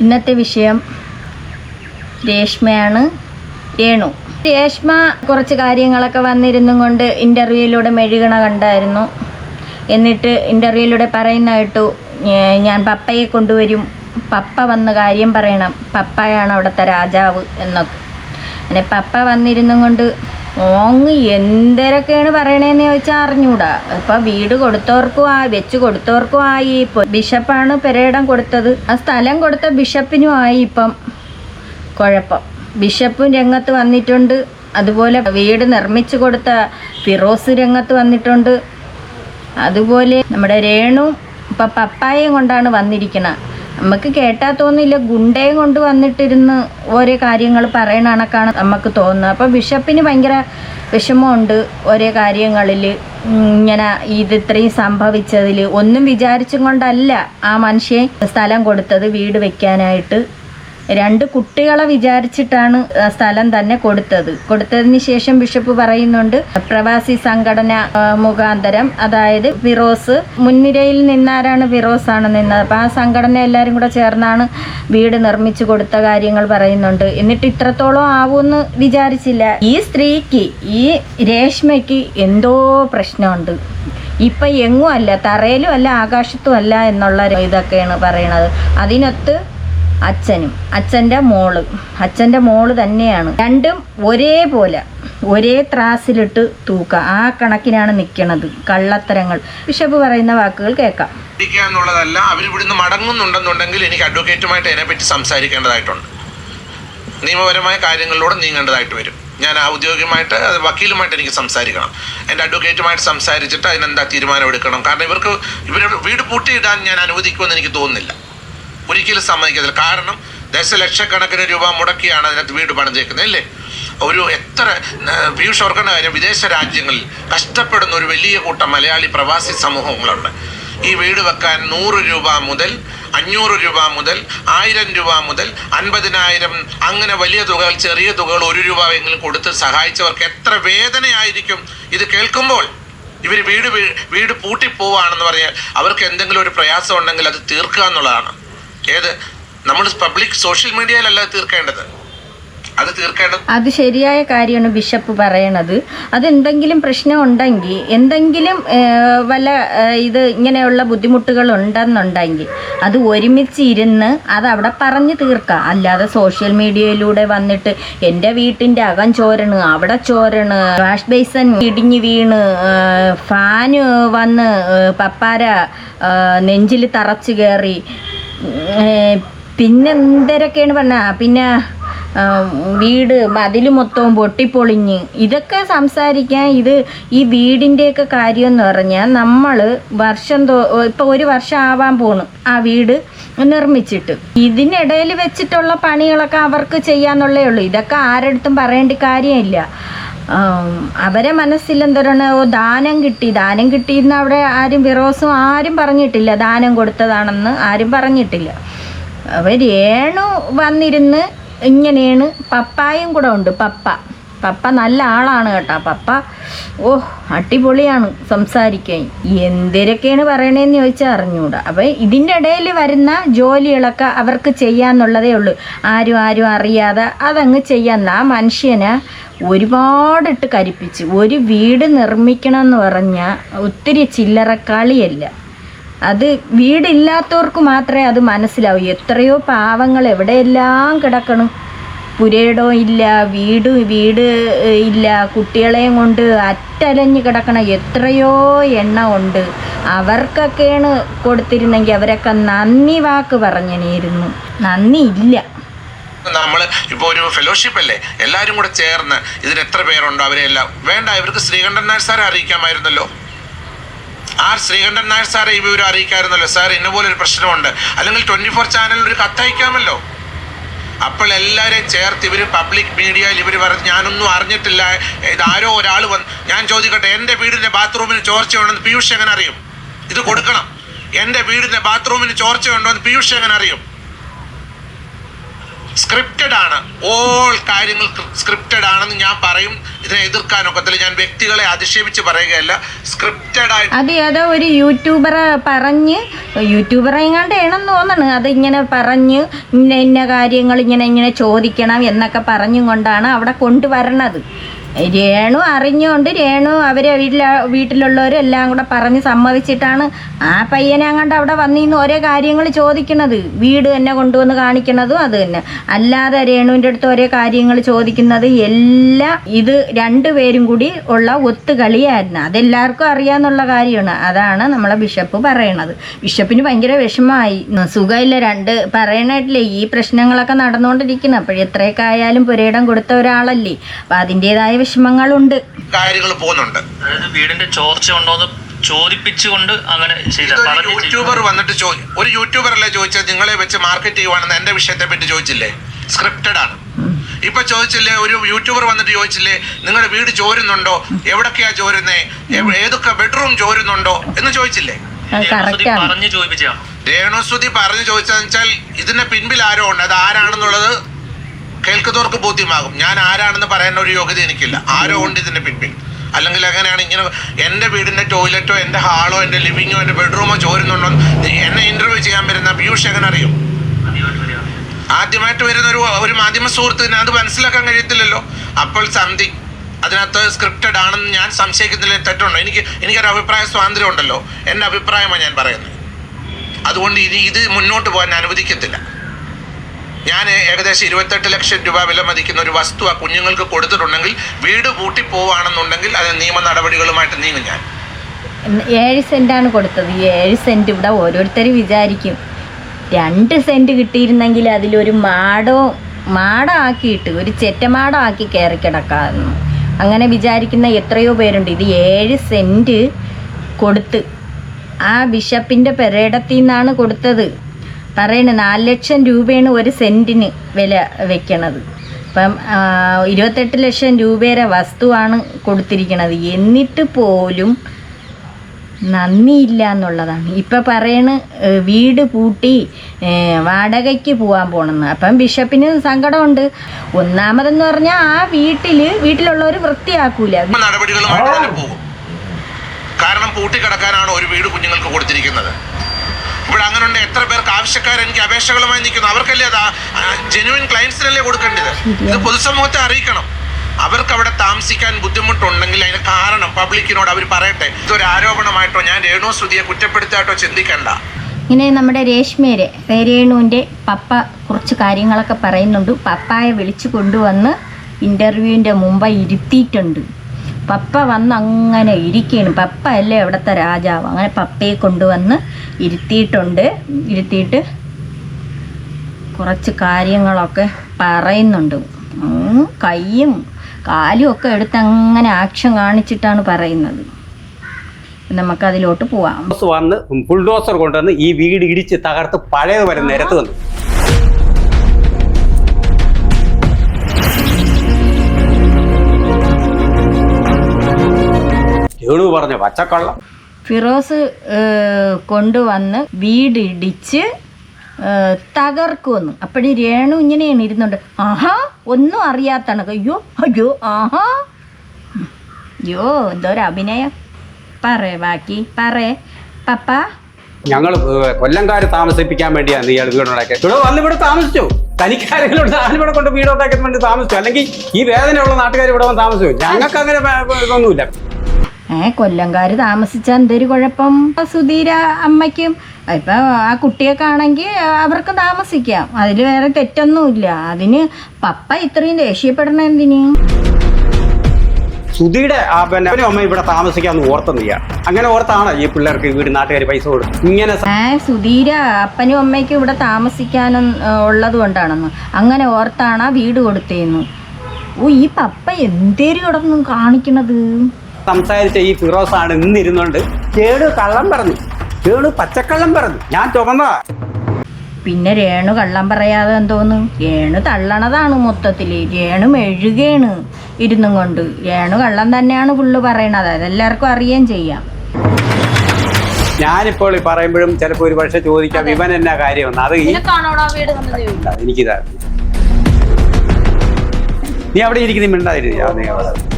ഇന്നത്തെ വിഷയം രേഷ്മയാണ് രേണു. രേഷ്മ കുറച്ച് കാര്യങ്ങളൊക്കെ വന്നിരുന്നും കൊണ്ട് ഇന്റർവ്യൂയിലൂടെ മെഴുകണ കണ്ടായിരുന്നു. എന്നിട്ട് ഇന്റർവ്യൂയിലൂടെ പറയുന്ന കേട്ടു ഞാൻ പപ്പയെ കൊണ്ടുവരും പപ്പ വന്ന് കാര്യം പറയണം പപ്പയാണ് അവിടുത്തെ രാജാവ് എന്നൊക്കെ. അങ്ങനെ പപ്പ വന്നിരുന്നും കൊണ്ട് ഓങ്ങ് എന്തരൊക്കെയാണ് പറയണേന്ന് ചോദിച്ചാൽ അറിഞ്ഞൂടാ. ഇപ്പൊ വീട് കൊടുത്തവർക്കും ആയി വെച്ച് കൊടുത്തവർക്കും ആയി ഇപ്പൊ. ബിഷപ്പാണ് പെരയിടം കൊടുത്തത്. ആ സ്ഥലം കൊടുത്ത ബിഷപ്പിനും ആയി ഇപ്പം. കുഴപ്പം. ബിഷപ്പും രംഗത്ത് വന്നിട്ടുണ്ട്. അതുപോലെ വീട് നിർമ്മിച്ചു കൊടുത്ത ഫിറോസ് രംഗത്ത് വന്നിട്ടുണ്ട്. അതുപോലെ നമ്മുടെ രേണു ഇപ്പം പപ്പായയും കൊണ്ടാണ് വന്നിരിക്കുന്നത് നമുക്ക് കേട്ടാൽ തോന്നില്ല ഗുണ്ടയും കൊണ്ട് വന്നിട്ടിരുന്ന് ഓരോ കാര്യങ്ങൾ പറയണ കണക്കാണ് നമുക്ക് തോന്നുന്നത്. അപ്പം ബിഷപ്പിന് ഭയങ്കര വിഷമമുണ്ട് ഓരോ കാര്യങ്ങളിൽ ഇങ്ങനെ ഇത് ഇത്രയും സംഭവിച്ചതിൽ ഒന്നും വിചാരിച്ചും കൊണ്ടല്ല ആ മനുഷ്യൻ സ്ഥലം കൊടുത്തത് വീട് വെക്കാനായിട്ട്. രണ്ട് കുട്ടികളെ വിചാരിച്ചിട്ടാണ് സ്ഥലം തന്നെ കൊടുത്തത്. കൊടുത്തതിന് ശേഷം ബിഷപ്പ് പറയുന്നുണ്ട് പ്രവാസി സംഘടന മുഖാന്തരം. അതായത് ഫിറോസ് മുൻനിരയിൽ നിന്നാരാണ് ഫിറോസ് ആണ് നിന്നത്. അപ്പം ആ സംഘടന എല്ലാവരും കൂടെ ചേർന്നാണ് വീട് നിർമ്മിച്ചു കൊടുത്ത കാര്യങ്ങൾ പറയുന്നുണ്ട്. എന്നിട്ട് ഇത്രത്തോളം ആവുമെന്ന് വിചാരിച്ചില്ല. ഈ സ്ത്രീക്ക് ഈ രേഷ്മയ്ക്ക് എന്തോ പ്രശ്നമുണ്ട്. ഇപ്പം എങ്ങും അല്ല തറയിലും അല്ല ആകാശത്തും അല്ല എന്നുള്ള ഇതൊക്കെയാണ് പറയണത്. അതിനൊത്ത് അച്ഛനും അച്ഛന്റെ മോൾ. അച്ഛന്റെ മോൾ തന്നെയാണ്. രണ്ടും ഒരേപോലെ ഒരേ ത്രാസിലിട്ട് തൂക്കുക. ആ കണക്കിനാണ് നിൽക്കണത് കള്ളത്തരങ്ങൾ. ബിഷപ്പ് പറയുന്ന വാക്കുകൾ കേൾക്കാം. എന്നുള്ളതല്ല അവർ ഇവിടുന്ന് മടങ്ങുന്നുണ്ടെന്നുണ്ടെങ്കിൽ എനിക്ക് അഡ്വക്കേറ്റുമായിട്ട് അതിനെപ്പറ്റി സംസാരിക്കേണ്ടതായിട്ടുണ്ട്. നിയമപരമായ കാര്യങ്ങളിലൂടെ നീങ്ങേണ്ടതായിട്ട് വരും. ഞാൻ ഔദ്യോഗികമായിട്ട് അത് വക്കീലുമായിട്ട് എനിക്ക് സംസാരിക്കണം. എന്റെ അഡ്വക്കേറ്റുമായിട്ട് സംസാരിച്ചിട്ട് അതിനെന്താ തീരുമാനം എടുക്കണം? കാരണം ഇവർക്ക് ഇവർ വീട് പൂട്ടിയിടാൻ ഞാൻ അനുവദിക്കുമെന്ന് എനിക്ക് തോന്നുന്നില്ല. ഒരിക്കലും സമ്മതിക്കത്തില്ല. കാരണം ദശലക്ഷക്കണക്കിന് രൂപ മുടക്കിയാണ് അതിനകത്ത് വീട് പണിതേക്കുന്നത് അല്ലേ? ഒരു എത്ര പീയൂഷ് ഓർക്കേണ്ട കാര്യം? വിദേശ രാജ്യങ്ങളിൽ കഷ്ടപ്പെടുന്ന ഒരു വലിയ കൂട്ടം മലയാളി പ്രവാസി സമൂഹങ്ങളുണ്ട്. ഈ വീട് വെക്കാൻ നൂറ് രൂപ മുതൽ അഞ്ഞൂറ് രൂപ മുതൽ ആയിരം രൂപ മുതൽ അൻപതിനായിരം അങ്ങനെ വലിയ തുകകൾ ചെറിയ തുകകൾ ഒരു രൂപ എങ്കിലും കൊടുത്ത് സഹായിച്ചവർക്ക് എത്ര വേദനയായിരിക്കും ഇത് കേൾക്കുമ്പോൾ. ഇവർ വീട് വീട് പൂട്ടിപ്പോവാണെന്ന് പറഞ്ഞാൽ അവർക്ക് എന്തെങ്കിലും ഒരു പ്രയാസം ഉണ്ടെങ്കിൽ അത് തീർക്കുക എന്നുള്ളതാണ്. ഏത്? നമ്മൾ പബ്ലിക് സോഷ്യൽ മീഡിയയിലല്ല തീർക്കേണ്ടത്. അത് തീർക്കേണ്ടത് അത് ശരിയായ കാര്യമാണ് ബിഷപ്പ് പറയണത്. അതെന്തെങ്കിലും പ്രശ്നം ഉണ്ടെങ്കിൽ എന്തെങ്കിലും വല്ല ഇത് ഇങ്ങനെയുള്ള ബുദ്ധിമുട്ടുകൾ ഉണ്ടെന്നുണ്ടെങ്കിൽ അത് ഒരുമിച്ച് ഇരുന്ന് അത് അവിടെ പറഞ്ഞ് തീർക്കാം. അല്ലാതെ സോഷ്യൽ മീഡിയയിലൂടെ വന്നിട്ട് എന്റെ വീട്ടിന്റെ അകം ചോരണ് അവിടെ ചോരണ് വാഷ് ബേസൻ ഇടിഞ്ഞ് വീണ് ഫാന് വന്ന് പപ്പാര നെഞ്ചിൽ തറച്ചു കയറി പിന്നെ എന്തരൊക്കെയാണ് പറഞ്ഞ? പിന്നെ വീട് മതിൽ മൊത്തവും പൊട്ടിപ്പൊളിഞ്ഞ്. ഇതൊക്കെ സംസാരിക്കാൻ ഇത് ഈ വീടിന്റെയൊക്കെ കാര്യം എന്ന് പറഞ്ഞാൽ നമ്മൾ വർഷം തോ ഇപ്പോൾ ഒരു വർഷം ആവാൻ പോണു ആ വീട് നിർമ്മിച്ചിട്ട്. ഇതിനിടയിൽ വെച്ചിട്ടുള്ള പണികളൊക്കെ അവർക്ക് ചെയ്യാന്നുള്ളേ ഉള്ളൂ. ഇതൊക്കെ ആരടുത്തും പറയേണ്ട കാര്യമില്ല. അവരെ മനസ്സിൽ എന്തോരാണ്? ഓ ദാനം കിട്ടി. ദാനം കിട്ടിയെന്ന് അവിടെ ആരും വിറോസും ആരും പറഞ്ഞിട്ടില്ല. ദാനം കൊടുത്തതാണെന്ന് ആരും പറഞ്ഞിട്ടില്ല. അവർ ഏണു വന്നിരുന്ന് ഇങ്ങനെയാണ് പപ്പായും കൂടെ ഉണ്ട്. പപ്പ. പപ്പ നല്ല ആളാണ് കേട്ടോ. പപ്പ ഓ അടിപൊളിയാണ് സംസാരിക്കാൻ. എന്തിനൊക്കെയാണ് പറയണേന്ന് ചോദിച്ചാൽ അറിഞ്ഞൂടാ. അപ്പം ഇതിന്റെ ഇടയിൽ വരുന്ന ജോലികളൊക്കെ അവർക്ക് ചെയ്യാന്നുള്ളതേ ഉള്ളൂ. ആരും ആരും അറിയാതെ അതങ്ങ് ചെയ്യാൻ ആ മനുഷ്യനെ ഒരുപാടിട്ട് കരിപ്പിച്ച് ഒരു വീട് നിർമ്മിക്കണം എന്ന് പറഞ്ഞാൽ ഒത്തിരി ചില്ലറക്കാളിയല്ല. കളിയല്ല അത് വീടില്ലാത്തവർക്ക് മാത്രമേ അത് മനസ്സിലാവൂ. എത്രയോ പാവങ്ങൾ എവിടെയെല്ലാം കിടക്കണം. പുരയിടവും ഇല്ല വീട് വീട് ഇല്ല. കുട്ടികളെയും കൊണ്ട് അറ്റലഞ്ഞ് കിടക്കണ എത്രയോ എണ്ണ ഉണ്ട്. അവർക്കൊക്കെയാണ് കൊടുത്തിരുന്നെങ്കിൽ അവരൊക്കെ നന്ദി വാക്ക് പറഞ്ഞിരുന്നു നന്ദി ഇല്ല. നമ്മൾ ഇപ്പോൾ ഒരു ഫെലോഷിപ്പ് അല്ലേ? എല്ലാരും കൂടെ ചേർന്ന് ഇതിന് എത്ര പേരുണ്ടോ അവരെല്ലാം വേണ്ട ഇവർക്ക് ശ്രീകണ്ഠൻ നായർ സാറെ അറിയിക്കാമായിരുന്നല്ലോ. ആ ശ്രീകണ്ഠൻ നായർ സാറെ ഈ വിവരം അറിയിക്കാമായിരുന്നല്ലോ സാർ ഇന്നപോലെ ഒരു പ്രശ്നമുണ്ട്. അല്ലെങ്കിൽ ട്വന്റി ഫോർ ചാനലിൽ ഒരു കത്തയക്കാമല്ലോ. അപ്പോൾ എല്ലാവരെയും ചേർത്ത് ഇവർ പബ്ലിക് മീഡിയയിൽ ഇവർ പറഞ്ഞ് ഞാനൊന്നും അറിഞ്ഞിട്ടില്ല. ഇതാരോ ഒരാൾ വന്ന് ഞാൻ ചോദിക്കട്ടെ എന്റെ വീടിന്റെ ബാത്റൂമിന് ചോർച്ചയുണ്ടെന്ന് പീയൂഷ് എങ്ങനെ അറിയും? ഇത് കൊടുക്കണം. എന്റെ വീടിന്റെ ബാത്റൂമിന് ചോർച്ചയുണ്ടോ എന്ന് പീയൂഷ് എങ്ങനെ അറിയും? സ്ക്രിപ്റ്റഡ് ആണ്. ഓൾ കാര്യങ്ങൾ സ്ക്രിപ്റ്റഡ് ആണെന്ന് ഞാൻ പറയും. ഇതിനെ എതിർക്കാനൊക്കത്തില്ല ഞാൻ വ്യക്തികളെ അധിക്ഷേപിച്ച് പറയുകയല്ല. സ്ക്രിപ്റ്റഡ് ആയിട്ട് അത് ഏതോ ഒരു യൂട്യൂബർ പറഞ്ഞ് യൂട്യൂബർ എങ്ങാണ്ട് ആണെന്ന് തോന്നണ്. അത് ഇങ്ങനെ പറഞ്ഞ് ഇന്ന ഇന്ന കാര്യങ്ങൾ ഇങ്ങനെ ഇങ്ങനെ ചോദിക്കണം എന്നൊക്കെ പറഞ്ഞും കൊണ്ടാണ് അവിടെ കൊണ്ടുവരണത്. രേണു അറിഞ്ഞുകൊണ്ട് രേണു അവരെ വീട്ടിൽ വീട്ടിലുള്ളവരെല്ലാം കൂടെ പറഞ്ഞ് സമ്മതിച്ചിട്ടാണ് ആ പയ്യനെ അങ്ങോട്ട് അവിടെ വന്നിന്ന് ഓരോ കാര്യങ്ങൾ ചോദിക്കുന്നത് വീട് തന്നെ കൊണ്ടുവന്ന് കാണിക്കുന്നതും അത് തന്നെ. അല്ലാതെ രേണുവിന്റെ അടുത്ത് ഓരോ കാര്യങ്ങൾ ചോദിക്കുന്നത് എല്ലാം ഇത് രണ്ടുപേരും കൂടി ഉള്ള ഒത്തുകളിയായിരുന്നു. അതെല്ലാവർക്കും അറിയാമെന്നുള്ള കാര്യമാണ്. അതാണ് നമ്മളെ ബിഷപ്പ് പറയണത്. ബിഷപ്പിന് ഭയങ്കര വിഷമമായി. സുഖമില്ല. രണ്ട് പറയണായിട്ടില്ലേ ഈ പ്രശ്നങ്ങളൊക്കെ നടന്നുകൊണ്ടിരിക്കുന്നത് അപ്പോഴെത്രയൊക്കെ ആയാലും പുരയിടം കൊടുത്ത ഒരാളല്ലേ. അപ്പം അതിന്റെതായ വിഷമങ്ങളുണ്ട്. കാര്യങ്ങൾ പോകുന്നുണ്ട്. അതായത് വീടിന്റെ ചോർച്ച ഉണ്ടോന്ന് ചോദിപ്പിച്ചുകൊണ്ട് അങ്ങനെ ചെയ്ത ഇതൊരു പറഞ്ഞ് യൂട്യൂബർ വന്നിട്ട് ചോ ഒരു യൂട്യൂബർ അല്ലേ ചോദിച്ചത്? നിങ്ങളെ വെച്ച് മാർക്കറ്റ് ചെയ്യുവാണെന്ന് എന്റെ വിഷയത്തെ പറ്റി ചോദിച്ചില്ലേ? സ്ക്രിപ്റ്റഡ് ആണ്. ഇപ്പൊ ചോദിച്ചില്ലേ ഒരു യൂട്യൂബർ വന്നിട്ട് ചോദിച്ചില്ലേ നിങ്ങളുടെ വീട് ചോരുന്നുണ്ടോ? എവിടൊക്കെയാ ചോരുന്നേ? എവ്- ഏതൊക്കെ ബെഡ്റൂം ചോരുന്നുണ്ടോ? എന്ന് ചോദിച്ചില്ലേ? അത് രേണുസുതി കറക്റ്റാണ് പറഞ്ഞ് ചോദിപ്പിച്ചാണ്? രേണുസ്തുതി പറഞ്ഞു ചോദിച്ചതെന്ന് വെച്ചാൽ ഇതിന്റെ പിൻപിൽ ആരോ ഉണ്ട്. അത് ആരാണെന്നുള്ളത് കേൾക്കുന്നവർക്ക് ബോധ്യമാകും. ഞാൻ ആരാണെന്ന് പറയാൻ ഒരു യോഗ്യത എനിക്കില്ല. ആരോ ഉണ്ട് ഇതിന്റെ പിൻപിൽ അല്ലെങ്കിൽ അങ്ങനെയാണ് ഇങ്ങനെ എന്റെ വീടിന്റെ ടോയ്ലറ്റോ എന്റെ ഹാളോ എന്റെ ലിവിങ്ങോ എന്റെ ബെഡ്റൂമോ ചോരുന്നുണ്ടോ എന്നെ ഇന്റർവ്യൂ ചെയ്യാൻ വരുന്ന പീയൂഷ് എങ്ങനെ അറിയും. ആദ്യമായിട്ട് വരുന്ന ഒരു ഒരു മാധ്യമ സുഹൃത്തിന് അത് മനസ്സിലാക്കാൻ കഴിയത്തില്ലല്ലോ. അപ്പോൾ സന്ധി അതിനകത്ത് സ്ക്രിപ്റ്റഡ് ആണെന്ന് ഞാൻ സംശയിക്കുന്നതിൽ തെറ്റുണ്ടോ? എനിക്ക് എനിക്കൊരു അഭിപ്രായ സ്വാതന്ത്ര്യം ഉണ്ടല്ലോ എന്റെ അഭിപ്രായമാണ് ഞാൻ പറയുന്നത്. അതുകൊണ്ട് ഇനി ഇത് മുന്നോട്ട് പോകാൻ അനുവദിക്കത്തില്ല. ഞാൻ ഏകദേശം ഇരുപത്തെട്ട് ലക്ഷം രൂപ വില മതിക്കുന്ന ഒരു വസ്തു ആ കുഞ്ഞുങ്ങൾക്ക് കൊടുത്തിട്ടുണ്ടെങ്കിൽ വീട് പൂട്ടി പോവുകയാണെന്നുണ്ടെങ്കിൽ അത് നിയമ നടപടികളുമായിട്ട് നീങ്ങും ഞാൻ. ഏഴ് സെന്റാണ് കൊടുത്തത്. ഈ ഏഴ് സെന്റ് ഇവിടെ ഓരോരുത്തർ വിചാരിക്കും. രണ്ട് സെന്റ് കിട്ടിയിരുന്നെങ്കിൽ അതിലൊരു മാടോ മാടമാക്കിയിട്ട് ഒരു ചെറ്റമാടം ആക്കി കയറി കിടക്കാമെന്ന് അങ്ങനെ വിചാരിക്കുന്ന എത്രയോ പേരുണ്ട്. ഇത് ഏഴ് സെന്റ് കൊടുത്ത്. ആ ബിഷപ്പിന്റെ പെരേടത്തിൽ നിന്നാണ് കൊടുത്തത്. പറയണ നാല് ലക്ഷം രൂപയാണ് ഒരു സെന്റിന് വില വെക്കണത്. അപ്പം ഇരുപത്തെട്ട് ലക്ഷം രൂപയുടെ വസ്തുവാണ് കൊടുത്തിരിക്കുന്നത് എന്നിട്ട് പോലും നന്ദിയില്ല എന്നുള്ളതാണ്. ഇപ്പം പറയണ് വീട് പൂട്ടി വാടകയ്ക്ക് പോകാൻ പോണെന്ന്. അപ്പം ബിഷപ്പിന് സങ്കടമുണ്ട്. ഒന്നാമതെന്ന് പറഞ്ഞാൽ ആ വീട്ടിൽ വീട്ടിലുള്ളവർ വൃത്തിയാക്കൂല. കാരണം ഒരു വീട് കുഞ്ഞുങ്ങൾക്ക് കൊടുത്തിരിക്കുന്നത് ഇവിടെ അങ്ങനെ ഉണ്ട് എനിക്ക് അപേക്ഷകളുമായി നിൽക്കുന്നു. അവർക്കല്ലേ അത് ജെനുവിൻ ക്ലയൻസിനല്ലേ കൊടുക്കേണ്ടത്? ഇത് പൊതുസമൂഹത്തെ അറിയിക്കണം. അവർക്ക് അവിടെ താമസിക്കാൻ ബുദ്ധിമുട്ടുണ്ടെങ്കിൽ അതിന് കാരണം പബ്ലിക്കിനോട് അവർ പറയട്ടെ. ഇതൊരു ആരോപണമായിട്ടോ ഞാൻ രേണു ശ്രുതിയെ കുറ്റപ്പെടുത്തായിട്ടോ ചിന്തിക്കണ്ട. ഇങ്ങനെ നമ്മുടെ രേഷ്മേരെ രേണുവിന്റെ പപ്പ കുറച്ച് കാര്യങ്ങളൊക്കെ പറയുന്നുണ്ട്. പപ്പായെ വിളിച്ചു കൊണ്ടുവന്ന് ഇന്റർവ്യൂവിന്റെ മുമ്പ് ഇരുത്തിയിട്ടുണ്ട്. പപ്പ വന്ന് അങ്ങനെ ഇരിക്കുകയാണ് പപ്പ അല്ലേ അവിടുത്തെ രാജാവ്. അങ്ങനെ പപ്പയെ കൊണ്ടുവന്ന് ഇരുത്തിയിട്ടുണ്ട്. ഇരുത്തിയിട്ട് കുറച്ച് കാര്യങ്ങളൊക്കെ പറയുന്നുണ്ട്. കൈയും കാലും ഒക്കെ എടുത്ത് അങ്ങനെ ആക്ഷൻ കാണിച്ചിട്ടാണ് പറയുന്നത്. നമുക്ക് അതിലോട്ട് പോവാം. വന്ന് ബുൾഡോസർ കൊണ്ടുവന്ന് ഈ വീട് ഇടിച്ച് തകർത്ത് പഴയത് വരെ നിരത്ത് വന്നു രേണു പറഞ്ഞ പച്ചക്കള്ളം. ഫിറോസ് കൊണ്ടുവന്ന് വീടിടിച്ച് തകർക്കുമെന്ന് അപ്പോഴും രേണു ഇങ്ങനെയാണ് ഇരുന്നുണ്ട് ആഹാ ഒന്നും അറിയാത്താണ് അയ്യോ അയ്യോ ആഹാ. അയ്യോ എന്തോരം അഭിനയം. പറേ ബാക്കി പറേ പപ്പ. ഞങ്ങൾ കൊല്ലംകാര് താമസിപ്പിക്കാൻ വേണ്ടിയാണ് ഇയാൾ വീടുണ്ടാക്കിയത് ഇവിടെ വന്ന് ഇവിടെ താമസിച്ചു? തനിക്കാരെങ്കിലും ആലുവിടെ കൊണ്ട് വീടുണ്ടാക്കാൻ വേണ്ടി താമസിച്ചു? അല്ലെങ്കിൽ ഈ വേദനയുള്ള നാട്ടുകാർ ഇവിടെ വന്ന് താമസിച്ചു? ഞങ്ങൾക്ക് അങ്ങനെ ഇതൊന്നുമില്ല. ഏ കൊല്ലംകാർ താമസിച്ച എന്തൊരു കുഴപ്പം? സുധീര അമ്മയ്ക്കും ഇപ്പൊ ആ കുട്ടിയൊക്കെ ആണെങ്കിൽ അവർക്ക് താമസിക്കാം. അതിൽ വേറെ തെറ്റൊന്നുമില്ല. അതിന് പപ്പ ഇത്രയും ദേഷ്യപ്പെടണം എന്തിന്? സുധിയുടെ ആ പിന്നെ അമ്മ ഇവിടെ താമസിക്കാന്ന് ഓർത്തെന്നില്ല. അങ്ങനെ ഓർത്താണ് ഈ പിള്ളേർക്ക് വീട് നാട്ടുകാർ പൈസ കൊടുക്കും ഇങ്ങനെ ഏ സുധീര അപ്പനും അമ്മയ്ക്കും ഇവിടെ താമസിക്കാനും ഉള്ളത് കൊണ്ടാണെന്ന്. അങ്ങനെ ഓർത്താണ് ആ വീട് കൊടുത്തേന്നു. ഓ ഈ പപ്പ എന്തേരും കിടന്നു കാണിക്കണത്? സംസാരിച്ച ഈ ഫിറോസ് ആണ് ഇന്നിരുന്നുകൊണ്ട് കേട് കള്ളം പറഞ്ഞു. കേട് പച്ചക്കള്ളം പറഞ്ഞു. ഞാൻ ചുമന്നതാ പിന്നെ രേണു കള്ളം പറയാതെ എന്തോന്ന്? രേണു തള്ളണതാണ് മൊത്തത്തിൽ രേണു മെഴുകയാണ് ഇരുന്നും കൊണ്ട്. രേണു കള്ളം തന്നെയാണ് പുള്ളു പറയണത്. അതെല്ലാവർക്കും അറിയുകയും ചെയ്യാം. ഞാനിപ്പോൾ ഈ പറയുമ്പോഴും ചിലപ്പോൾ ഒരു പക്ഷെ ചോദിക്കാം ഇവൻ എന്നാ കാര്യമെന്ന് അത് എനിക്കിതാ. നീ അവിടെ ഇരിക്കുന്ന മിണ്ടായിരുന്നു.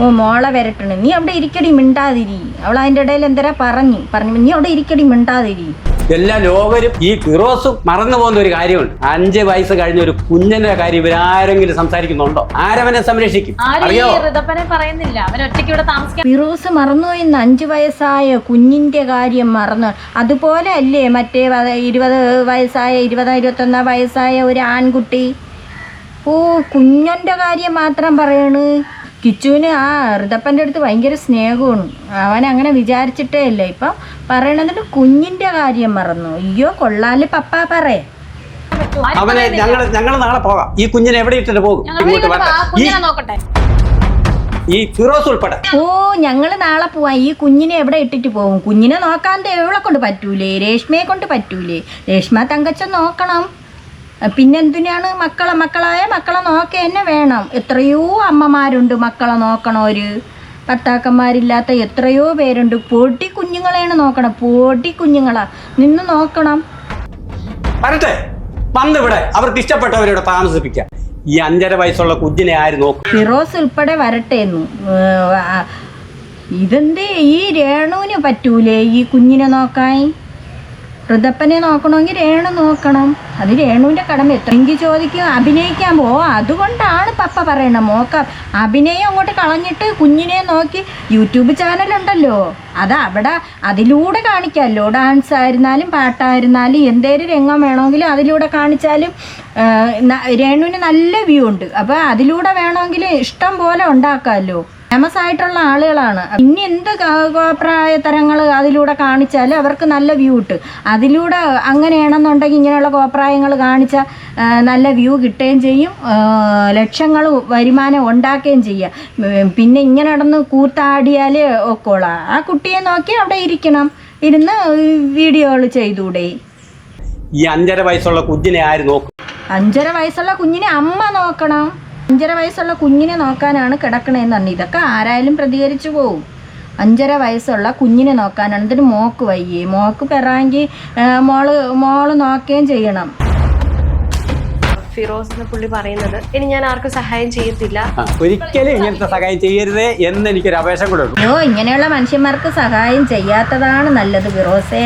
ഓ മോളെ വരട്ടണ് നീ അവിടെ ഇരിക്കടി മിണ്ടാതിരി. അവൾ അതിന്റെ ഇടയിൽ എന്തരാ പറഞ്ഞു? പറഞ്ഞു നീ അവിടെ ഇരിക്കടി മിണ്ടാതിരി. എല്ലാ ലോകരും ഈ ഫിറോസ് മറന്നു പോകുന്ന ഒരു കാര്യമുണ്ട്. അഞ്ച് വയസ്സ് കഴിഞ്ഞ ഒരു കുഞ്ഞിന്റെ കാര്യം ഇവരാരെങ്കിലും സംസാരിക്കുന്നുണ്ടോ? ആരവനെ സംരക്ഷിക്കും. പറയുന്നില്ല. അവൻ ഒറ്റയ്ക്ക് ഇവിടെ താമസിക്കാൻ ഫിറോസ് മറന്നുപോയിന്ന് അഞ്ച് വയസ്സായ കുഞ്ഞിന്റെ കാര്യം മറന്നു. അതുപോലെ അല്ലേ മറ്റേ ഇരുപത് വയസ്സായ ഇരുപത് ഇരുപത്തൊന്നാം വയസ്സായ ഒരു ആൺകുട്ടി? ഓ കുഞ്ഞന്റെ കാര്യം മാത്രം പറയണ്. കിച്ചുവിന് ആ ഋതപ്പന്റെ അടുത്ത് ഭയങ്കര സ്നേഹമാണ്. അവൻ അങ്ങനെ വിചാരിച്ചിട്ടേ ഇല്ല. ഇപ്പം പറയണെന്നിട്ട് കുഞ്ഞിന്റെ കാര്യം മറന്നു. അയ്യോ കൊള്ളാൽ പപ്പ പറയേ. അവനെ ഞങ്ങൾ ഞങ്ങൾ നാളെ പോകാം. ഈ കുഞ്ഞിനെ എവിടെ ഇട്ടിട്ട് പോകും? ഇങ്ങോട്ട് ഇവിടെ വരട്ടെ. ഈ കുഞ്ഞിനെ നോക്കട്ടെ. ഈ ഫിറോസ് ഉൾപ്പെടെ. ഓ ഞങ്ങൾ നാളെ പോവാം. ഈ കുഞ്ഞിനെ എവിടെ ഇട്ടിട്ട് പോകും? കുഞ്ഞിനെ നോക്കാൻ എവിടെ കൊണ്ട് പറ്റൂലേ? രേഷ്മയെ കൊണ്ട് പറ്റൂലേ? രേഷ്മ തങ്കച്ച നോക്കണം. പിന്നെന്തിനാണ് മക്കളെ മക്കളായ മക്കളെ നോക്ക തന്നെ വേണം. എത്രയോ അമ്മമാരുണ്ട് മക്കളെ നോക്കണോര് ഭർത്താക്കന്മാരില്ലാത്ത എത്രയോ പേരുണ്ട്. പൊടി കുഞ്ഞുങ്ങളെയാണ് നോക്കണം പൊടി കുഞ്ഞുങ്ങളാ. നിന്ന് നോക്കണം. വരട്ടെ. വന്നിവിടെ അവർക്ക് ഇഷ്ടപ്പെട്ടവരോട് താമസിപ്പിക്കാം. ഈ അഞ്ചര വയസ്സുള്ള കുഞ്ഞിനെ ആര് നോക്കും? ഫിറോസ് ഉൾപ്പെടെ വരട്ടെ എന്ന് ഇതെന്തേ? ഈ രേണുവിന് പറ്റൂലേ ഈ കുഞ്ഞിനെ നോക്കാൻ? ഋതപ്പനെ നോക്കണമെങ്കിൽ രേണു നോക്കണം. അത് രേണുവിന്റെ കടമ. എത്രയെങ്കിൽ ചോദിക്കും അഭിനയിക്കാൻ പോ. അതുകൊണ്ടാണ് പപ്പ പറയണത്. മോക്ക അഭിനയം അങ്ങോട്ട് കളഞ്ഞിട്ട് കുഞ്ഞിനെ നോക്കി യൂട്യൂബ് ചാനലുണ്ടല്ലോ. അത് അവിടെ അതിലൂടെ കാണിക്കാമല്ലോ. ഡാൻസ് ആയിരുന്നാലും പാട്ടായിരുന്നാലും എന്തേലും രംഗം വേണമെങ്കിലും അതിലൂടെ കാണിച്ചാലും രേണുവിന് നല്ല വ്യൂ ഉണ്ട്. അപ്പോൾ അതിലൂടെ വേണമെങ്കിൽ ഇഷ്ടം പോലെ ഉണ്ടാക്കാമല്ലോ. ഫേമസ് ആയിട്ടുള്ള ആളുകളാണ്. ഇനി എന്ത് കോപ്രായ തരങ്ങൾ അതിലൂടെ കാണിച്ചാൽ അവർക്ക് നല്ല വ്യൂ കിട്ടും. അതിലൂടെ അങ്ങനെയാണെന്നുണ്ടെങ്കിൽ ഇങ്ങനെയുള്ള കോപ്രായങ്ങൾ കാണിച്ചാൽ നല്ല വ്യൂ കിട്ടുകയും ചെയ്യും. ലക്ഷങ്ങൾ വരുമാനം ഉണ്ടാക്കുകയും ചെയ്യാം. പിന്നെ ഇങ്ങനെ നടന്ന് കൂത്താടിയാൽ ഒക്കോളാം. ആ കുട്ടിയെ നോക്കി അവിടെ ഇരിക്കണം. ഇരുന്ന് വീഡിയോകൾ ചെയ്തൂടെ. ഈ അഞ്ചര വയസ്സുള്ള കുഞ്ഞിനെ ആര് നോക്കും? അഞ്ചര വയസ്സുള്ള കുഞ്ഞിനെ അമ്മ നോക്കണം. അഞ്ചര വയസ്സുള്ള കുഞ്ഞിനെ നോക്കാനാണ് കിടക്കണേന്ന് പറഞ്ഞു. ഇതൊക്കെ ആരായാലും പ്രതികരിച്ചു പോവും. അഞ്ചര വയസ്സുള്ള കുഞ്ഞിനെ നോക്കാനാണ്. ഇതിന് മോക്ക് വയ്യേ. മോക്ക് പെറാങ്കി മോൾ മോൾ നോക്കുകയും ചെയ്യണം. ഫിറോസ് എന്ന പുള്ളി പറയുന്നത് ഇനി ഞാൻ ആർക്കും സഹായം ചെയ്യത്തില്ല. ഒരിക്കലും ഇങ്ങനത്തെ സഹായം ചെയ്യരുതേ എന്ന് എനിക്കൊരു അപേക്ഷ കൂടെ അയ്യോ ഇങ്ങനെയുള്ള മനുഷ്യന്മാർക്ക് സഹായം ചെയ്യാത്തതാണ് നല്ലത് ഫിറോസേ.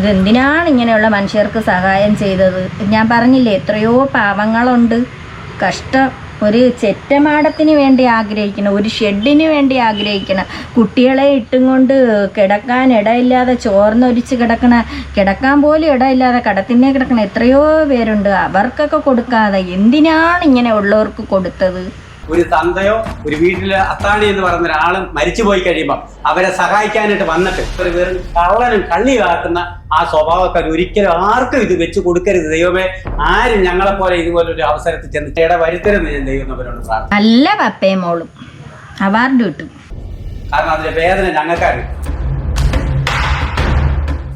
ഇതെന്തിനാണ് ഇങ്ങനെയുള്ള മനുഷ്യർക്ക് സഹായം ചെയ്തത്? ഞാൻ പറഞ്ഞില്ലേ എത്രയോ പാവങ്ങളുണ്ട്. കഷ്ടം. ഒരു ചെറ്റമാടത്തിന് വേണ്ടി ആഗ്രഹിക്കണം ഒരു ഷെഡിന് വേണ്ടി ആഗ്രഹിക്കണം. കുട്ടികളെ ഇട്ടും കൊണ്ട് കിടക്കാൻ ഇടയില്ലാതെ ചോർന്നൊരിച്ച് കിടക്കണ കിടക്കാൻ പോലും ഇടയില്ലാതെ കടത്തിനെ കിടക്കണ എത്രയോ പേരുണ്ട്. അവർക്കൊക്കെ കൊടുക്കാതെ എന്തിനാണ് ഇങ്ങനെ ഉള്ളവർക്ക് കൊടുത്തത്? ഒരു തന്തയോ ഒരു വീട്ടിലെ അത്താണി എന്ന് പറയുന്ന ഒരാളും മരിച്ചു പോയി കഴിയുമ്പോൾ അവരെ സഹായിക്കാനായിട്ട് വന്നിട്ട് ഒരു വെറും കള്ളനും കള്ളി കാക്കുന്ന ആ സ്വഭാവക്കാർ ഒരിക്കലും ആർക്കും ഇത് വെച്ച് കൊടുക്കരുത്. ദൈവമേ ആരും ഞങ്ങളെപ്പോലെ ഇതുപോലെ ഒരു അവസരത്തിൽ ചെന്ന് ചേട വരുത്തരുന്ന് ഞാൻ ദൈവം പ്രാർത്ഥന നല്ല പപ്പയും മോളും. അവാർഡ് കിട്ടും കാരണം അതിന്റെ വേദന ഞങ്ങൾക്കാരും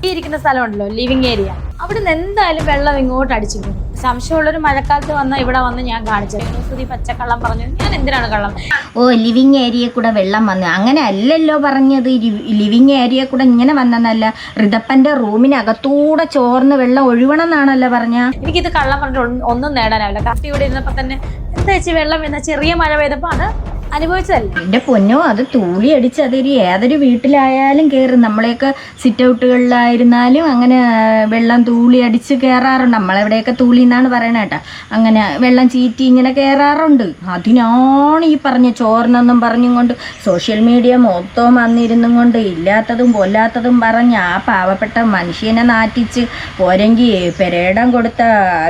ഈ ഇരിക്കുന്ന സ്ഥലമുണ്ടല്ലോ ലിവിങ് ഏരിയ. അവിടുന്ന് എന്തായാലും വെള്ളം ഇങ്ങോട്ട് അടിച്ചു പോകും സംശയമുള്ളൊരു മഴക്കാലത്ത് വന്ന ഇവിടെ വന്ന് ഞാൻ കാണിച്ചത്. പച്ചക്കള്ളം പറഞ്ഞു ഞാൻ എന്തിനാണ് കള്ളം? ഓ ലിവിങ് ഏരിയ കൂടെ വെള്ളം വന്നു. അങ്ങനെ അല്ലല്ലോ പറഞ്ഞത്. ലിവിങ് ഏരിയ കൂടെ ഇങ്ങനെ വന്നെന്നല്ല. ഋതപ്പന്റെ റൂമിനകത്തൂടെ ചോർന്ന് വെള്ളം ഒഴുകണം എന്നാണല്ലോ പറഞ്ഞ. എനിക്കിത് കള്ളം പറഞ്ഞിട്ട് ഒന്നും- നേടാനാവില്ല. കത്തി ഇവിടെ ഇരുന്നപ്പോൾ തന്നെ എന്താ വെള്ളം എന്ന ചെറിയ മഴ പെയ്തപ്പോ അത് അനുഭവിച്ചതല്ലേ? എന്റെ പൊന്നോ അത് തൂളി അടിച്ച് അതൊരു ഏതൊരു വീട്ടിലായാലും കയറും നമ്മളെയൊക്കെ സിറ്റ് ഔട്ടുകളിലായിരുന്നാലും അങ്ങനെ വെള്ളം തൂളി അടിച്ച് കയറാറുണ്ട് നമ്മളെവിടെയൊക്കെ തൂളി എന്നാണ് പറയണ കേട്ടോ. അങ്ങനെ വെള്ളം ചീറ്റി ഇങ്ങനെ കയറാറുണ്ട് അതിനാണ് ഈ പറഞ്ഞ ചോറിനൊന്നും പറഞ്ഞും കൊണ്ട് സോഷ്യൽ മീഡിയ മൊത്തം വന്നിരുന്നും കൊണ്ട് ഇല്ലാത്തതും പൊല്ലാത്തതും പറഞ്ഞ് ആ പാവപ്പെട്ട മനുഷ്യനെ നാറ്റിച്ച് പോരെങ്കിൽ പെരേടം കൊടുത്ത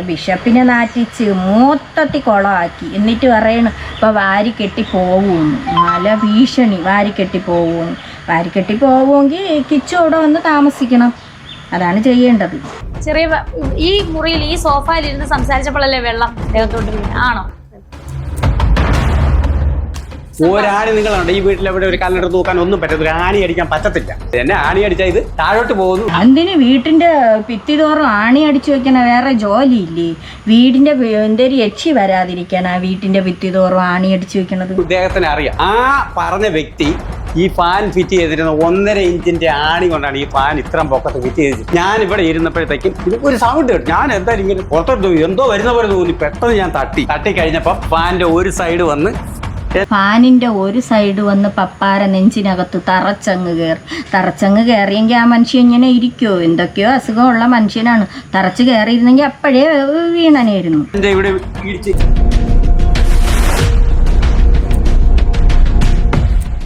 ബിഷപ്പിനെ നാറ്റിച്ച് മൊത്തത്തിൽ കുളമാക്കി എന്നിട്ട് പറയണു ഇപ്പം വാരി കെട്ടി പോവുമെന്ന് നല്ല ഭീഷണി. വാരിക്കെട്ടി കെട്ടി വാരിക്കെട്ടി വാരി കെട്ടി പോവുമെങ്കിൽ കിച്ചു അവിടെ വന്ന് താമസിക്കണം. അതാണ് ചെയ്യേണ്ടത്. ചെറിയ ഈ മുറിയിൽ ഈ സോഫയിൽ ഇരുന്ന് സംസാരിച്ചപ്പോഴല്ലേ വെള്ളം ആണോ? ഒരാണി നിങ്ങളുണ്ട്? ഈ വീട്ടിൽ എവിടെ ഒരു കല്ലെടുത്ത് നോക്കാൻ ഒന്നും പറ്റത്തില്ല. ആണി അടിക്കാൻ പറ്റത്തില്ല. എന്നെ ആണി അടിച്ചാൽ ഇത് താഴോട്ട് പോകുന്നു. എന്തിന് വീട്ടിന്റെ ഭിത്തി തോറും ആണി അടിച്ചു വെക്കണ വേറെ ജോലി ഇല്ലേ വീടിന്റെ എന്തൊരു യക്ഷി വരാതിരിക്കാനാ വീട്ടിന്റെ ഭിത്തി തോറും ആണി അടിച്ചു വെക്കണത്? ഇദ്ദേഹത്തിന് അറിയാം. ആ പറഞ്ഞ വ്യക്തി ഈ ഫാൻ ഫിറ്റ് ചെയ്തിരുന്ന ഒന്നര ഇഞ്ചിന്റെ ആണി കൊണ്ടാണ് ഈ ഫാൻ ഇത്രയും പൊക്കത്ത് ഫിറ്റ് ചെയ്തത്. ഞാൻ ഇവിടെ ഇരുന്നപ്പോഴത്തേക്കും ഇത് ഒരു സൗണ്ട് കേട്ടു. ഞാൻ എന്തായാലും ഇങ്ങനെ പുറത്തോട്ട് എന്തോ വരുന്ന പോലെ തോന്നി. പെട്ടെന്ന് ഞാൻ തട്ടി. തട്ടി കഴിഞ്ഞപ്പോൾ ഫാനിന്റെ ഒരു സൈഡ് വന്ന് ഫാനിന്റെ ഒരു സൈഡ് വന്ന് പപ്പാര നെഞ്ചിനകത്ത് തറച്ചങ്ങ് കയറി തറച്ചങ്ങ് കയറിയെങ്കിൽ ആ മനുഷ്യൻ ഇങ്ങനെ ഇരിക്കുമോ എന്തൊക്കെയോ അസുഖമുള്ള മനുഷ്യനാണ്. തറച്ച് കയറിയിരുന്നെങ്കിൽ അപ്പോഴേ വീണനായിരുന്നു ഇവിടെ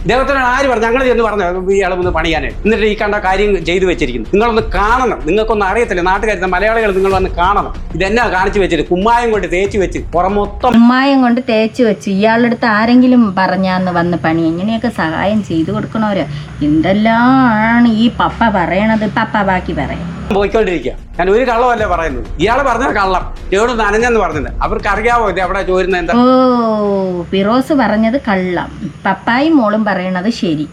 ഇടിച്ച് ആര് പറഞ്ഞു ഞങ്ങൾ ചെന്ന് പറഞ്ഞു ഇയാളെ ഒന്ന് പണിയാനായിട്ട് എന്നിട്ട് ഈ കണ്ട കാര്യം ചെയ്തു വെച്ചിരിക്കുന്നു. നിങ്ങളൊന്ന് കാണണം. നിങ്ങൾക്കൊന്നും അറിയത്തില്ല. നാട്ടുകാർ മലയാളികൾ നിങ്ങൾ വന്ന് കാണണം. ഇതെന്നാ കാണിച്ചു വെച്ചിട്ട്? കുമ്മായം കൊണ്ട് തേച്ച് വെച്ച് പുറം മൊത്തം കുമ്മായം കൊണ്ട് തേച്ച് വെച്ച് ഇയാളുടെ അടുത്ത് ആരെങ്കിലും പറഞ്ഞാന്ന് വന്ന് പണി. എങ്ങനെയൊക്കെ സഹായം ചെയ്തു കൊടുക്കണവര്? എന്തെല്ലാം ആണ് ഈ പപ്പ പറയണത്? പപ്പ ബാക്കി പറയാം. പോയിക്കൊണ്ടിരിക്കുക. ഞാൻ ഒരു കള്ളമല്ലേ പറയുന്നത്? ഇയാൾ പറഞ്ഞ കള്ളം. എവിടെ നനഞ്ഞെന്ന് പറഞ്ഞത് അവർക്ക് അറിയാവോ ഇത് അവിടെ ചോരുന്ന എന്താ? ഓ ഫിറോസ് പറഞ്ഞത് കള്ളം. പപ്പായും മോളും പറയണത് ശരി.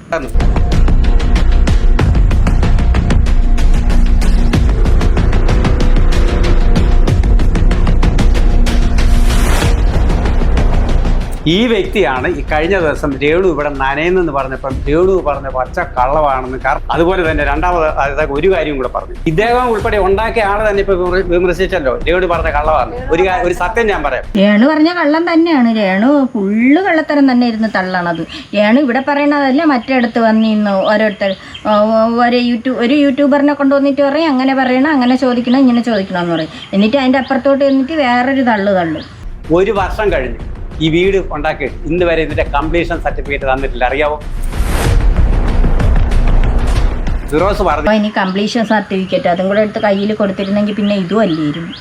ഈ വ്യക്തിയാണ് ഈ കഴിഞ്ഞ ദിവസം രേണു ഇവിടെ നനയെന്ന് പറഞ്ഞപ്പം രേണു പറഞ്ഞ പച്ച കള്ളവാണെന്ന് കാരണം അതുപോലെ തന്നെ രണ്ടാമത് ഒരു കാര്യം കൂടെ പറഞ്ഞു. ഇദ്ദേഹം ഉൾപ്പെടെ ഉണ്ടാക്കിയ ആൾ തന്നെ ഇപ്പൊ വിമർശിച്ചല്ലോ. രേണു പറഞ്ഞ കള്ളവാണ്. ഒരു ഒരു സത്യം ഞാൻ പറയാം. രേണു പറഞ്ഞ കള്ളം തന്നെയാണ്. രേണു ഫുള്ള് കള്ളത്തരം തന്നെ ഇരുന്ന് തള്ളണത്. രേണു ഇവിടെ പറയണതല്ല മറ്റിടത്ത് വന്നിരുന്നു ഓരോരുത്തർ ഒരു യൂട്യൂബ് ഒരു യൂട്യൂബറിനെ കൊണ്ടുവന്നിട്ട് പറയും അങ്ങനെ പറയണം അങ്ങനെ ചോദിക്കണം ഇങ്ങനെ ചോദിക്കണം എന്ന് പറയും. എന്നിട്ട് അതിന്റെ അപ്പുറത്തോട്ട് എന്നിട്ട് വേറൊരു തള്ളു തള്ളു. ഒരു വർഷം കഴിഞ്ഞ്. ഈ വീട് ഉണ്ടാക്കി ഇന്ന് വരെ ഇതിന്റെ കംപ്ലീഷൻ സർട്ടിഫിക്കറ്റ് തന്നിട്ടില്ല. അറിയാവോ? ഫിറോസ് പറഞ്ഞു. ഇനി കംപ്ലീഷൻ സർട്ടിഫിക്കറ്റ് അതും കൂടെ എടുത്ത് കയ്യിൽ കൊടുത്തിരുന്നെങ്കിൽ പിന്നെ ഇതും അല്ലായിരുന്നു.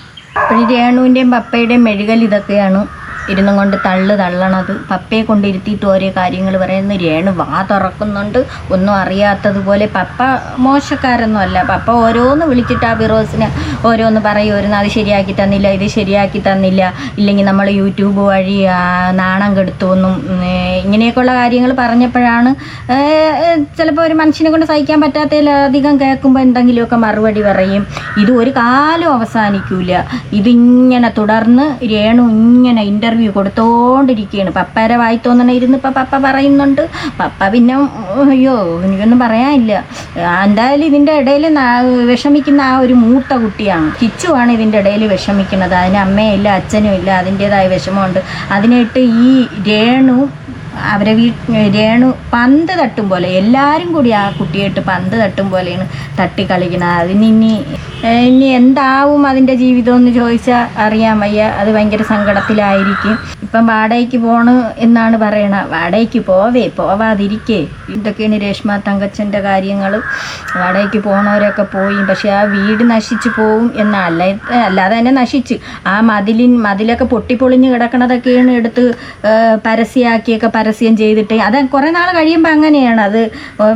അപ്പോൾ രേണുവിന്റെയും പപ്പയുടെയും മെഴുകൽ ഇതൊക്കെയാണ് ഇരുന്നും കൊണ്ട് തള്ളു തള്ളണത്. പപ്പയെ കൊണ്ടിരുത്തിയിട്ട് ഓരോ കാര്യങ്ങൾ പറയുന്നു. രേണു വാ തുറക്കുന്നുണ്ട്. ഒന്നും അറിയാത്തതുപോലെ പപ്പ മോശക്കാരൊന്നും അല്ല പപ്പ ഓരോന്ന് വിളിച്ചിട്ട് ആ ബിറോസിന് ഓരോന്ന് പറയും. പറയുമായിരുന്നു അത് ശരിയാക്കി തന്നില്ല ഇത് ശരിയാക്കി തന്നില്ല. ഇല്ലെങ്കിൽ നമ്മൾ യൂട്യൂബ് വഴി നാണം കെടുത്തുവെന്നും ഇങ്ങനെയൊക്കെയുള്ള കാര്യങ്ങൾ പറഞ്ഞപ്പോഴാണ് ചിലപ്പോൾ ഒരു മനുഷ്യനെ കൊണ്ട് സഹിക്കാൻ പറ്റാത്തതിലധികം കേൾക്കുമ്പോൾ എന്തെങ്കിലുമൊക്കെ മറുപടി പറയും. ഇത് ഒരു കാലം അവസാനിക്കൂല. ഇതിങ്ങനെ തുടർന്ന് രേണു ഇങ്ങനെ ഇന്റർവ്യൂ കൊടുത്തോണ്ടിരിക്കുകയാണ് പപ്പയുടെ വായി ഇരുന്ന് ഇപ്പം പപ്പ പറയുന്നുണ്ട്. പപ്പ പിന്നെ അയ്യോ എനിക്കൊന്നും പറയാനില്ല. എന്തായാലും ഇതിന്റെ ഇടയിൽ വിഷമിക്കുന്ന ആ ഒരു മൂത്ത കുട്ടിയാണ്. കിച്ചുവാണ് ഇതിന്റെ ഇടയിൽ വിഷമിക്കുന്നത്. അതിന് അമ്മയില്ല അച്ഛനും ഇല്ല. അതിന്റെതായ വിഷമമുണ്ട്. അതിനായിട്ട് ഈ രേണു അവരെ വീ രേണു പന്ത് തട്ടും പോലെ എല്ലാവരും കൂടി ആ കുട്ടിയായിട്ട് പന്ത് തട്ടും പോലെയാണ് തട്ടി കളിക്കുന്നത് അതിന് ഇനി എന്താവും അതിന്റെ ജീവിതം എന്ന് ചോദിച്ചാൽ അറിയാൻ വയ്യ. അത് ഭയങ്കര സങ്കടത്തിലായിരിക്കും. ഇപ്പം വാടകയ്ക്ക് പോണ് എന്നാണ് പറയണ. വാടകയ്ക്ക് പോവേ പോവാതിരിക്കേ. ഇതൊക്കെയാണ് രേഷ്മ തങ്കച്ചന്റെ കാര്യങ്ങൾ വാടകയ്ക്ക് പോണവരൊക്കെ പോയി പക്ഷെ ആ വീട് നശിച്ചു പോവും എന്നല്ല അല്ലാതെ തന്നെ നശിച്ച്. ആ മതിലിൻ മതിലൊക്കെ പൊട്ടിപ്പൊളിഞ്ഞ് കിടക്കണതൊക്കെയാണ് എടുത്ത് പരസ്യമാക്കിയൊക്കെ പരസ്യം ചെയ്തിട്ട് അത് കുറേ നാൾ കഴിയുമ്പോൾ അങ്ങനെയാണ്. അത്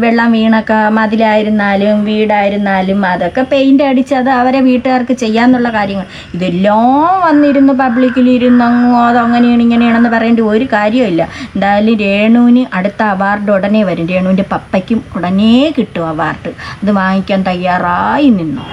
വെള്ളം വീണൊക്കെ മതിലായിരുന്നാലും വീടായിരുന്നാലും അതൊക്കെ പെയിന്റ് അടിച്ച് അത് അവരെ വീട്ടുകാർക്ക് ചെയ്യാന്നുള്ള കാര്യങ്ങൾ. ഇതെല്ലാം വന്നിരുന്ന് പബ്ലിക്കിൽ ഇരുന്ന് അങ്ങോ അതങ്ങനെയാണ് ഇങ്ങനെയാണെന്ന് പറയേണ്ട ഒരു കാര്യമില്ല എന്തായാലും രേണുവിന് അടുത്ത അവാർഡ് ഉടനെ വരും. രേണുവിന്റെ പപ്പയ്ക്കും ഉടനെ കിട്ടും അവാർഡ് അത് വാങ്ങിക്കാൻ തയ്യാറായി നിന്നു